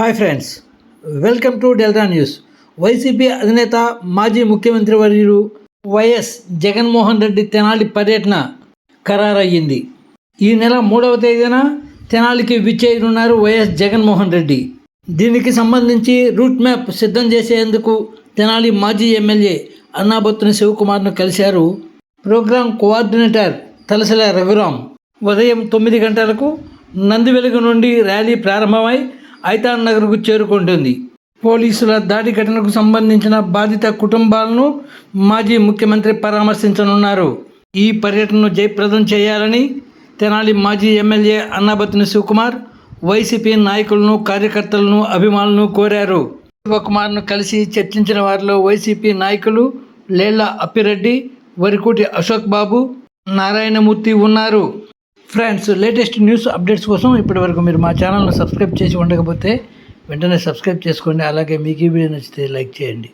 Hi friends welcome to Delta News. YCP అధినేత మాజీ ముఖ్యమంత్రి వర్యులు వైఎస్ జగన్మోహన్ రెడ్డి తెనాలి పర్యటన ఖరారయ్యింది. ఈ నెల మూడవ తేదీన తెనాలికి విచ్చేయనున్నారు వైఎస్ జగన్మోహన్ రెడ్డి. దీనికి సంబంధించి రూట్ మ్యాప్ సిద్ధం చేసేందుకు తెనాలి మాజీ ఎమ్మెల్యే అన్నాబత్తుని శివకుమార్ను కలిశారు ప్రోగ్రాం కోఆర్డినేటర్ తలసల రఘురాం. ఉదయం తొమ్మిది గంటలకు నందివెలుగు నుండి ర్యాలీ ప్రారంభమై ఐతాన్ నగర్కు చేరుకుంటుంది. పోలీసుల దాడి ఘటనకు సంబంధించిన బాధిత కుటుంబాలను మాజీ ముఖ్యమంత్రి పరామర్శించనున్నారు. ఈ పర్యటనను జయప్రదం చేయాలని తెనాలి మాజీ ఎమ్మెల్యే అన్నాబత్తిన శివకుమార్ వైసీపీ నాయకులను కార్యకర్తలను అభిమానులను కోరారు. శివకుమార్ను కలిసి చర్చించిన వారిలో వైసీపీ నాయకులు లేళ్ళ అప్పిరెడ్డి వరికోటి అశోక్ బాబు నారాయణమూర్తి ఉన్నారు. ఫ్రెండ్స్ లేటెస్ట్ న్యూస్ అప్డేట్స్ కోసం ఇప్పటివరకు మీరు మా ఛానల్ను సబ్స్క్రైబ్ చేసి ఉండకపోతే వెంటనే సబ్స్క్రైబ్ చేసుకోండి. అలాగే మీకు ఈ వీడియో నచ్చితే లైక్ చేయండి.